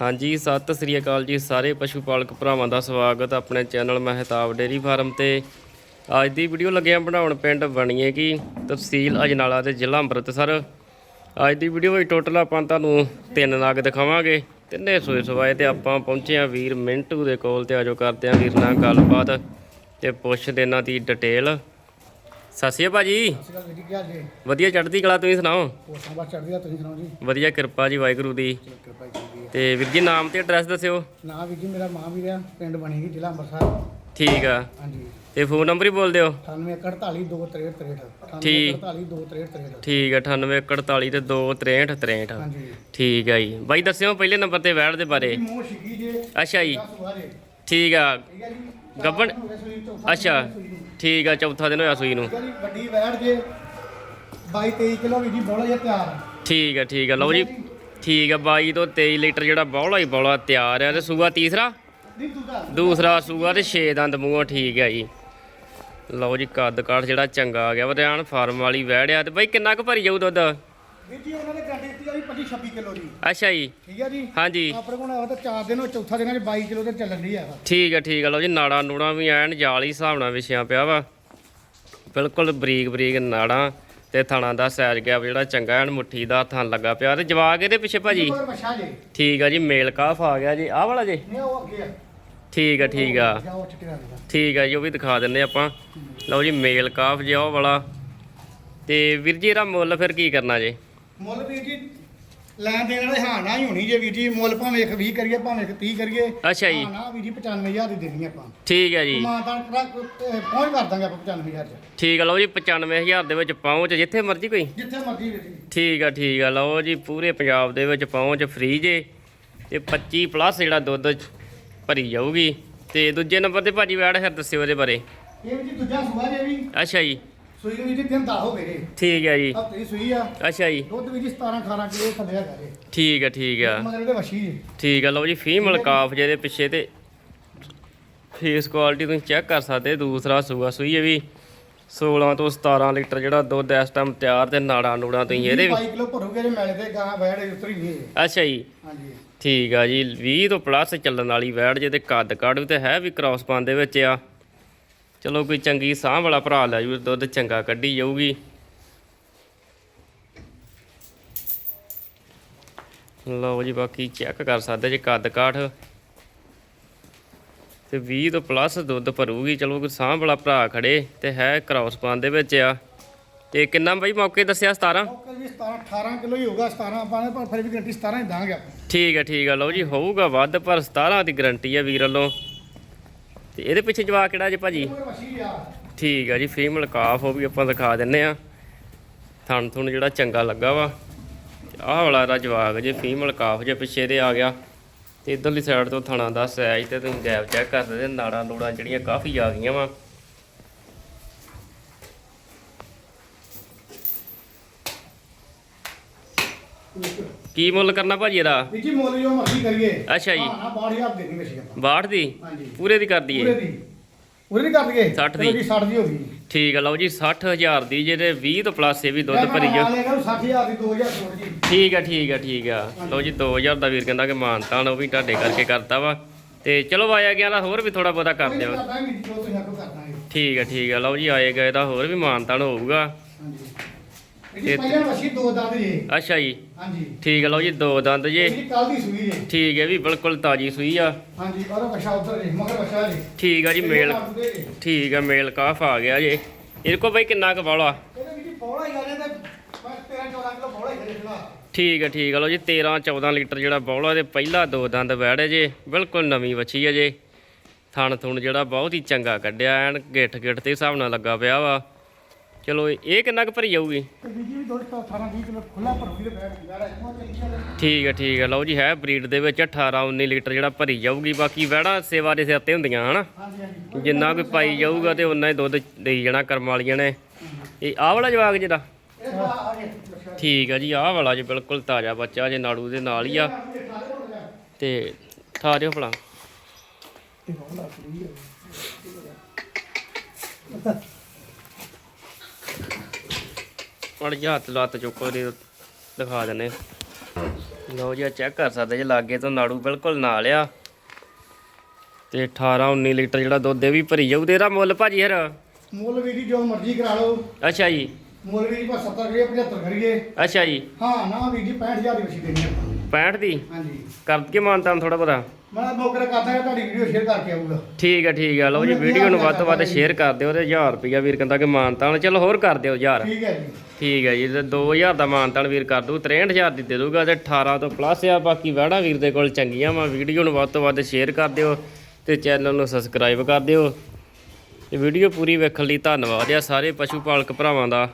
ਹਾਂਜੀ, ਸਤਿ ਸ੍ਰੀ ਅਕਾਲ ਜੀ ਸਾਰੇ ਪਸ਼ੂ ਪਾਲਕ ਭਰਾਵਾਂ ਦਾ ਸਵਾਗਤ ਆਪਣੇ ਚੈਨਲ ਮਹਿਤਾਬ ਡੇਰੀ ਫਾਰਮ ਤੇ। ਅੱਜ ਦੀ ਵੀਡੀਓ ਲੱਗਿਆ ਬਣਾਉਣ ਪਿੰਡ ਬਣੀਏ ਕੀ ਤਹਿਸੀਲ ਅਜਨਾਲਾ ਤੇ ਜ਼ਿਲ੍ਹਾ ਅੰਮ੍ਰਿਤਸਰ। ਅੱਜ ਦੀ ਵੀਡੀਓ ਵਿੱਚ ਟੋਟਲ ਆਪਾਂ ਤੁਹਾਨੂੰ ਤਿੰਨ ਨਾਗ ਦਿਖਾਵਾਂਗੇ। ਤਿੰਨੇ ਸੋਏ ਸਵਾਏ ਤੇ ਆਪਾਂ ਪਹੁੰਚੇ ਆ ਵੀਰ ਮਿੰਟੂ ਦੇ ਕੋਲ ਤੇ ਆਜੋ ਕਰਦੇ ਆ ਵੀਰ ਨਾਲ ਗੱਲਬਾਤ ਤੇ ਪੁੱਛਦੇ ਇਹਨਾਂ ਦੀ ਡਿਟੇਲ। ਸਤਿ ਸ਼੍ਰੀ ਅਕਾਲ ਭਾਜੀ। ਸਤਿ ਸ਼੍ਰੀ ਅਕਾਲ ਵੀਰ ਜੀ ਵਧੀਆ ਚੜ੍ਹਦੀ ਕਲਾ ਤੁਸੀਂ ਸੁਣਾਓ? ਹੋਰ ਸੰਭਾ ਚੜ੍ਹਦੀ ਆ ਤੁਸੀਂ ਸੁਣਾਓ ਜੀ? ਵਧੀਆ ਕਿਰਪਾ ਜੀ ਵਾਹਿਗੁਰੂ ਦੀ। ਤੇ ਵੀਰ ਜੀ ਨਾਮ ਤੇ ਐਡਰੈਸ ਦੱਸਿਓ। ਨਾ ਵੀਰ ਜੀ ਮੇਰਾ ਮਾਂ ਵੀਰ ਆ ਪਿੰਡ ਬਣੇਗੀ ਜ਼ਿਲ੍ਹਾ ਅੰਮ੍ਰਿਤਸਰ। ਠੀਕ ਆ। ਹਾਂਜੀ। ਤੇ ਫੋਨ ਨੰਬਰ ਹੀ ਬੋਲ ਦਿਓ। 9848233263 ਠੀਕ। 9848233263 ਠੀਕ ਆ 9841 ਤੇ 263 63 ਹਾਂਜੀ। ਠੀਕ ਆ ਜੀ। ਬਾਈ ਦੱਸਿਓ ਪਹਿਲੇ ਨੰਬਰ ਤੇ ਵੈੜ ਦੇ ਬਾਰੇ। ਅੱਛਾ ਜੇ। ਠੀਕ ਆ। ਜੀ ਚੌਥਾ ਅੱਛਾ। ਠੀਕ ਆ ਚੌਥਾ ਦਿਨ ਹੋਇਆ ਸੂਈ ਨੂੰ। ਜੀ ਵੱਡੀ ਵੈੜ ਜੇ 22 23 ਕਿਲੋ ਵੀਰ ਜੀ ਬੋਲਾ ਜਿਹਾ ਤਿਆਰ ਆ। ਠੀਕ ਆ ਠੀਕ ਆ ਲਓ ਜੀ ਠੀਕ ਆ 22 ਤੋਂ 23 ਲੀਟਰ ਜਿਹੜਾ ਬੌਲਾ ਹੀ ਬੌਲਾ ਤਿਆਰ ਆ ਤੇ ਸੂਆ ਤੀਸਰਾ? ਨਹੀਂ ਦੂਸਰਾ। ਸੂਆ ਤੇ 6 ਦੰਦ ਮੂੰਹੋਂ ਠੀਕ ਆ ਜੀ। ਲਓ ਜੀ ਕੱਦ ਕਾਠ ਜਿਹੜਾ ਚੰਗਾ ਆ ਗਿਆ ਵਰਿਆਣ ਫਾਰਮ ਵਾਲੀ ਵੈੜ ਆ ਤੇ ਬਾਈ ਕਿੰਨਾ ਕੁ ਭਰੀ ਜਾਊ ਦੁੱਧ? ਵੀਰ ਜੀ ਉਹਨਾਂ ਨੇ ਗਾਰੰਟੀ ਦਿੱਤੀ ਆ ਵੀ 25 26 ਕਿਲੋ ਦੀ। ਅੱਛਾ ਜੀ। ਠੀਕ ਹੈ ਜੀ? ਹਾਂਜੀ। ਆਪਣੇ ਕੋਲ ਆਵਾ ਤਾਂ 4 ਦਿਨ ਹੋ ਚੌਥਾ ਦਿਨ ਅੱਜ 22 ਕਿਲੋ ਤੇ ਚੱਲਣ ਦੀ ਆ ਠੀਕ ਆ ਠੀਕ ਆ। ਲਓ ਜੀ ਨਾੜਾ ਨੂੜਾ ਵੀ ਐਨ ਜਾਲ ਹੀ ਹਿਸਾਬ ਨਾਲ ਵਿਛਿਆ ਪਿਆ ਵਾ। ਬਿਲਕੁਲ ਬਰੀਕ ਬਰੀਕ ਨਾੜਾਂ ਤੇ ਥਣਾ ਦਾ ਸਾਈਜ਼ ਗੈਪ ਜਿਹੜਾ ਚੰਗਾ ਐਨ ਮੁੱਠੀ ਦਾ ਥਣ ਲੱਗਾ ਪਿਆ ਤੇ ਜਵਾਕ ਇਹਦੇ ਪਿੱਛੇ ਭਾਜੀ? ਜੇ। ਠੀਕ ਆ ਜੀ ਮੇਲ ਕਾਫ ਆ ਗਿਆ ਜੀ। ਆਹ ਵਾਲਾ ਜੀ? ਨਹੀਂ ਉਹ ਅੱਗੇ ਆ। ਠੀਕ ਆ ਠੀਕ ਆ। ਠੀਕ ਆ ਜੀ ਉਹ ਵੀ ਦਿਖਾ ਦਿੰਨੇ ਆਪਾਂ। ਲਓ ਜੀ ਮੇਲ ਕਾਫ ਜਿਹਾ ਉਹ ਵਾਲਾ। ਤੇ ਵੀਰ ਜੀ ਇਹਦਾ ਮੁੱਲ ਫਿਰ ਕੀ ਕਰਨਾ ਜੇ? ਮੁੱਲ ਵੀਰ ਜੀ ਲੈਣ ਦੇਣ ਵਾਲੇ ਹਾਂ ਨਾ ਹੀ ਹੋਣੀ ਜੇ ਵੀਰ ਜੀ ਮੁੱਲ ਭਾਵੇਂ 120 ਕਰੀਏ ਭਾਵੇਂ 30 ਕਰੀਏ। ਅੱਛਾ ਜੀ। ਹਾਂ ਨਾ ਵੀਰ ਜੀ 95000 ਦੀ ਦੇਣੀ ਆਪਾਂ। ਠੀਕ ਆ ਜੀ। ਮਾਨਦਾਨ ਪਹੁੰਚ ਕਰ ਦਾਂਗੇ ਆਪਾਂ 95000 ਚ। ਠੀਕ ਆ ਲਓ ਜੀ 95000 ਦੇ ਵਿੱਚ ਪਹੁੰਚ ਜਿੱਥੇ ਮਰਜ਼ੀ ਕੋਈ। ਜਿੱਥੇ ਮਰਜ਼ੀ ਵੀਰ ਜੀ। ਠੀਕ ਆ ਠੀਕ ਆ ਲਓ ਜੀ ਪੂਰੇ ਪੰਜਾਬ ਦੇ ਵਿੱਚ ਪਹੁੰਚ ਫ੍ਰੀ ਜੇ। ਤੇ 25 ਪਲੱਸ ਜਿਹੜਾ ਦੁੱਧ ਭਰੀ ਜਾਊਗੀ। ਤੇ ਦੂਜੇ ਨੰਬਰ ਤੇ ਭਾਜੀ ਵੈੜ ਫਿਰ ਦੱਸਿਓ ਇਹਦੇ ਬਾਰੇ। ਇਹ ਵੀਰ ਜੀ ਦੂਜਾ ਸੂਆ ਜੇ ਵੀ। ਅੱਛਾ ਜੀ। ਸੂਈ ਵੀਰ ਜੀ ਦਿਨ 10 ਹੋ ਗਏ ਜੇ ਠੀਕ ਆ ਜੀ। ਹਫ਼ਤੇ ਦੀ ਸੂਈ ਆ। ਅੱਛਾ ਜੀ। ਦੁੱਧ ਵੀਰ ਜੀ 17 18 ਕਿਲੋ ਥੱਲੇ ਹੈਗਾ ਜੇ। ਠੀਕ ਆ ਠੀਕ ਆ ਮਗਰ ਇਹਦੇ ਵਸ਼ੀ ਜੇ। ਠੀਕ ਆ ਲਓ ਜੀ ਫੀਮੇਲ ਕਾਫ ਜਿਹਦੇ ਪਿੱਛੇ ਤੇ ਫੇਸ ਕੁਆਲਿਟੀ ਤੁਸੀਂ ਚੈੱਕ ਕਰ ਸਕਦੇ ਦੂਸਰਾ ਸੂਆ ਸੂਈ ਇਹ ਵੀ 16 ਤੋਂ 17 ਲੀਟਰ ਜਿਹੜਾ ਦੁੱਧ ਇਸ ਟਾਈਮ ਤਿਆਰ ਤੇ ਨਾੜਾ ਨੂੜਾ ਤੁਸੀਂ ਇਹਦੇ ਵੀ। 22 ਕਿਲੋ ਭਰੂਗੇ ਜੇ ਮੈਲੇ ਦੇ ਗਾਂ ਵੈੜ ਉਤਰੀ ਨਹੀਂ। ਅੱਛਾ ਜੀ। ਹਾਂਜੀ। ਠੀਕ ਆ ਜੀ 20 ਤੋਂ ਪਲੱਸ ਚੱਲਣ ਵਾਲੀ ਵੈੜ ਜਿਹਦੇ ਕੱਦ ਕਾੜ ਵੀ ਤੇ ਹੈ ਵੀ ਕ੍ਰਾਸ ਪਾਨ ਦੇ ਵਿੱਚ ਆ। ਚਲੋ ਕੋਈ ਚੰਗੀ ਸਾਂਭ ਵਾਲਾ ਭਰਾ ਲੈ ਜੂ ਦੁੱਧ ਚੰਗਾ ਕੱਢੀ ਜਾਊਗੀ। ਲਓ ਜੀ ਬਾਕੀ ਚੈੱਕ ਕਰ ਸਕਦੇ ਜੇ ਕੱਦ ਕਾਠ। ਤੇ 20 ਤੋਂ ਪਲੱਸ ਦੁੱਧ ਭਰੂਗੀ। ਚਲੋ ਕੋਈ ਸਾਂਭ ਵਾਲਾ ਭਰਾ ਖੜੇ ਤੇ ਹੈ ਕ੍ਰਾਸ ਪਾਨ ਦੇ ਵਿੱਚ ਆ। ਤੇ ਕਿੰਨਾ ਬਾਈ ਮੌਕੇ ਦੱਸਿਆ 17 ਓਕੇ ਵੀ 17 18 ਕਿਲੋ ਹੀ ਹੋਊਗਾ 17 ਆਪਾਂ ਨੇ ਪਰ ਫਿਰ ਵੀ ਗਰੰਟੀ 17 ਹੀ ਦਾਂਗੇ ਆਪਾਂ। ਠੀਕ ਹੈ ਠੀਕ ਹੈ। ਲਓ ਜੀ ਹੋਊਗਾ ਵੱਧ ਪਰ 17 ਦੀ ਗਰੰਟੀ ਹੈ ਵੀਰ ਵੱਲੋਂ। ਤੇ ਇਹਦੇ ਪਿੱਛੇ ਜਵਾਕ ਕਿਹੜਾ ਜੇ ਭਾਜੀ? ਮਗਰ ਵਸ਼ੀ ਆ ਜੀ ਫੀਮੇਲ ਕਾਫ ਉਹ ਵੀ ਆਪਾਂ ਦਿਖਾ ਦਿੰਨੇ ਆ। ਥਣ ਥੁਣ ਜਿਹੜਾ ਚੰਗਾ ਲੱਗਾ ਵਾ। ਤੇ ਆਹ ਵਾਲਾ ਦਾ ਜਵਾਕ ਜੇ ਫੀਮੇਲ ਕਾਫ ਜੇ ਪਿੱਛੇ ਦੇ ਆ ਗਿਆ। ਤੇ ਇਧਰਲੀ ਸਾਈਡ ਤੋਂ ਥਣਾ ਦਾ ਸਾਈਜ਼ ਤੇ ਤੁਸੀਂ ਗੈਪ ਚੈੱਕ ਕਰ ਸਕਦੇ ਨਾੜਾਂ ਨੂੜਾਂ ਜਿਹੜੀਆਂ ਕਾਫੀ ਆ ਗਈਆਂ ਵਾ। ਕੀ ਮੁੱਲ ਕਰਨਾ ਭਾਜੀ ਇਹਦਾ? ਵੀ ਜੀ ਮੁੱਲ ਜੋ ਮਰਜ਼ੀ ਕਰੀਏ। ਅੱਛਾ ਜੀ। ਹਾਂ ਨਾ 62000 ਦੇਣੀ ਵਸ਼ੀ ਆਪਾਂ। 62 ਦੀ? ਹਾਂਜੀ। ਪੂਰੇ ਦੀ ਕਰ ਪੂਰੇ ਦਈਏ ਦੀ। ਪੂਰੇ ਦੀ ਕਰ ਦਈਏ? 60 ਚਲੋ ਦੀ। ਜੀ 60 ਦੀ ਹੋ ਗਈ। ਠੀਕ ਹੈ ਲਓ ਜੀ 60000 ਦੀ ਜਿਹਦੇ 20 ਤੋਂ ਪਲੱਸ ਇਹ ਵੀ ਦੁੱਧ ਭਰੀ ਜਾ ਜਾ 60000 ਦੀ 2000 ਛੋੜ ਜੀ। ਠੀਕ ਹੈ ਠੀਕ ਹੈ ਠੀਕ ਆ। ਲਓ ਜੀ 2000 ਦਾ ਵੀਰ ਕਹਿੰਦਾ ਕਿ ਮਾਨਤਾਨ ਉਹ ਵੀ ਤੁਹਾਡੇ ਕਰਕੇ ਕਰਤਾ ਵਾ। ਤੇ ਚਲੋ ਆਇਆ ਗਿਆ ਦਾ ਹੋਰ ਵੀ ਥੋੜਾ ਬਹੁਤਾ ਕਰ ਦਿਓ। ਕਰਦਾਂਗੇ ਜੋ ਤੁਸੀਂ ਹੱਕ ਕਰਦਾਂਗੇ ਠੀਕ ਹੈ ਠੀਕ ਹੈ ਲਓ ਜੀ ਆਏ ਗਏ ਦਾ ਹੋਰ ਵੀ ਮਾਨਤਾਨ ਹੋਊਗਾ। ਹਾਂਜੀ। ਇਹ ਜੀ ਪਹਿਲਾਂ ਵਸ਼ੀ ਦੋ ਦੰਦ ਜੀ। ਅੱਛਾ ਜੀ। ਹਾਂਜੀ। ਠੀਕ ਹੈ ਲਓ ਜੀ ਦੋ ਦੰਦ ਜੇ। ਇਹ ਜੀ ਕੱਲ ਦੀ ਸੂਈ ਜੀ। ਠੀਕ ਹੈ ਵੀ ਬਿਲਕੁਲ ਤਾਜੀ ਸੂਈ ਆ। ਹਾਂਜੀ ਔਰ ਵਸ਼ਾ ਉਧਰ ਜੀ ਮਗਰ ਵਸ਼ਾ ਜੀ। ਠੀਕ ਆ ਜੀ ਮੇਲ ਇਹਦੇ ਠੀਕ ਆ ਮੇਲ ਕਾਫ ਆ ਗਿਆ ਜੇ। ਇਹਦੇ ਕੋ ਬਈ ਕਿੰਨਾ ਕੁ ਬੌਲਾ? ਵਿੱਚ ਜੀ ਬੋਲਾ ਹੀ ਗਾਲੇ ਤੇ ਬਸ 13 14 ਕਿਲੋ ਬੋਲਾ ਹੀ ਗਾਲੇ ਦਾ ਠੀਕ ਹੈ ਠੀਕ ਹੈ ਲਓ ਜੀ 13 14 ਲੀਟਰ ਜਿਹੜਾ ਬੌਲਾ ਦੇ ਪਹਿਲਾ ਦੋ ਦੰਦ ਵੈੜੇ ਜੇ। ਬਿਲਕੁਲ ਨਵੀਂ ਵੱਛੀ ਹੈ ਜੇ। ਥਣ ਥੁਣ ਜਿਹੜਾ ਬਹੁਤ ਹੀ ਚੰਗਾ ਕੱਢਿਆ ਐਨ ਗਿੱਠ ਗਿੱਠ ਤੇ ਹਿਸਾਬ ਨਾਲ ਲੱਗਾ ਪਿਆ ਵਾ। ਚਲੋ ਇਹ ਕਿੰਨਾ ਕੁ ਭਰੀ ਜਾਊਗੀ? ਤੇ ਬੀਜੀ ਵੀ ਦੋ 18 20 ਕਿਲੋ ਖੁੱਲਾ ਭਰੂਗੀ ਤੇ ਬੈਠ ਗਿਆ ਰਿਹਾ ਠੀਕ ਹੈ ਠੀਕ ਹੈ ਲਓ ਜੀ ਹੈ ਬਰੀਡ ਦੇ ਵਿੱਚ 18 19 ਲੀਟਰ ਜਿਹੜਾ ਭਰੀ ਜਾਊਗੀ। ਬਾਕੀ ਵੈੜਾਂ ਸੇਵਾ ਦੇ ਸਿਰ ਤੇ ਹੁੰਦੀਆਂ ਹਨਾ? ਹਾਂਜੀ ਹਾਂਜੀ। ਜਿੰਨਾ ਕੋਈ ਪਾਈ ਜਾਊਗਾ ਤੇ ਉਨਾ ਹੀ ਦੁੱਧ ਦੇਈ ਜਾਣਾ ਕਰਮ ਵਾਲੀਆਂ ਨੇ। ਇਹ ਆਹ ਵਾਲਾ ਇਹ ਆ ਗਿਆ ਵਸ਼ਾ ਠੀਕ ਹੈ ਜੀ ਆਹ ਵਾਲਾ ਜੀ ਬਿਲਕੁਲ ਤਾਜ਼ਾ ਬੱਚਾ ਜੇ ਨਾੜੂ ਦੇ ਨਾਲ ਹੀ ਆ। ਤੇ ਠਾ ਦਿਓ ਭਲਾ। ਮੜ ਜਾ ਹੱਥ ਲੱਤ ਚੁੱਕੋ ਦੇ ਦਿਖਾ ਦਿੰਨੇ ਲਓ ਜੀ ਚੈੱਕ ਕਰ ਸਕਦੇ ਜੇ ਲਾਗੇ ਤੋਂ ਨਾੜੂ ਬਿਲਕੁਲ ਨਾਲ ਆ। ਤੇ 18 19 ਲੀਟਰ ਜਿਹੜਾ ਦੁੱਧ ਇਹ ਵੀ ਭਰੀ ਜਾਊ ਤੇ ਇਹਦਾ ਮੁੱਲ ਭਾਜੀ ਹਰ ਮੁੱਲ ਵੀਰ ਜੀ ਜੋ ਮਰਜ਼ੀ ਕਰਾ ਲਓ। ਅੱਛਾ ਜੀ। ਮੁੱਲ ਵੀਰ ਜੀ ਬਸ 70 ਕਰੀਏ 75 ਕਰੀਏ। ਅੱਛਾ ਜੀ। ਹਾਂ ਨਾ ਵੀਰ ਜੀ 65000 ਦੀ ਵਸੀ ਦੇਣੀ ਆਪਾਂ। 65 ਦੀ? ਹਾਂਜੀ। ਕਰ ਕੇ ਮਾਨਤਾ ਥੋੜਾ ਬਤਾ ਮੈਂ ਮੌਕੇ ਕਰਦਾ ਤੁਹਾਡੀ ਵੀਡੀਓ ਸ਼ੇਅਰ ਕਰਕੇ ਆਊਗਾ। ਠੀਕ ਹੈ ਠੀਕ ਹੈ ਲਓ ਜੀ ਵੀਡੀਓ ਨੂੰ ਵੱਧ ਤੋਂ ਵੱਧ ਸ਼ੇਅਰ ਕਰ ਦਿਓ ਤੇ 1000 ਰੁਪਿਆ ਵੀਰ ਕਹਿੰਦਾ ਕਿ ਮਾਨਤਾਨ ਚਲੋ ਹੋਰ ਕਰ ਦਿਓ 1000 ਠੀਕ ਹੈ ਜੀ। ਠੀਕ ਹੈ ਜੀ, ਤੇ 2000 ਦਾ ਮਾਨਤਾਨ ਵੀਰ ਕਰ ਦੂ 63000 ਦੀ ਦੇ ਦੂਗਾ ਤੇ 18 ਤੋਂ ਪਲੱਸ ਆ, ਬਾਕੀ ਵੜਾ ਵੀਰ ਦੇ ਕੋਲ ਚੰਗੀਆਂ ਵਾ, ਵੀਡੀਓ ਨੂੰ ਵੱਧ ਤੋਂ ਵੱਧ ਸ਼ੇਅਰ ਕਰ ਦਿਓ ਤੇ ਚੈਨਲ ਨੂੰ ਸਬਸਕ੍ਰਾਈਬ ਕਰ ਦਿਓ। ਤੇ ਵੀਡੀਓ ਪੂਰੀ ਵੇਖਣ ਲਈ ਧੰਨਵਾਦ ਆ ਸਾਰੇ ਪਸ਼ੂ ਪਾਲਕ ਭਰਾਵਾਂ ਦਾ।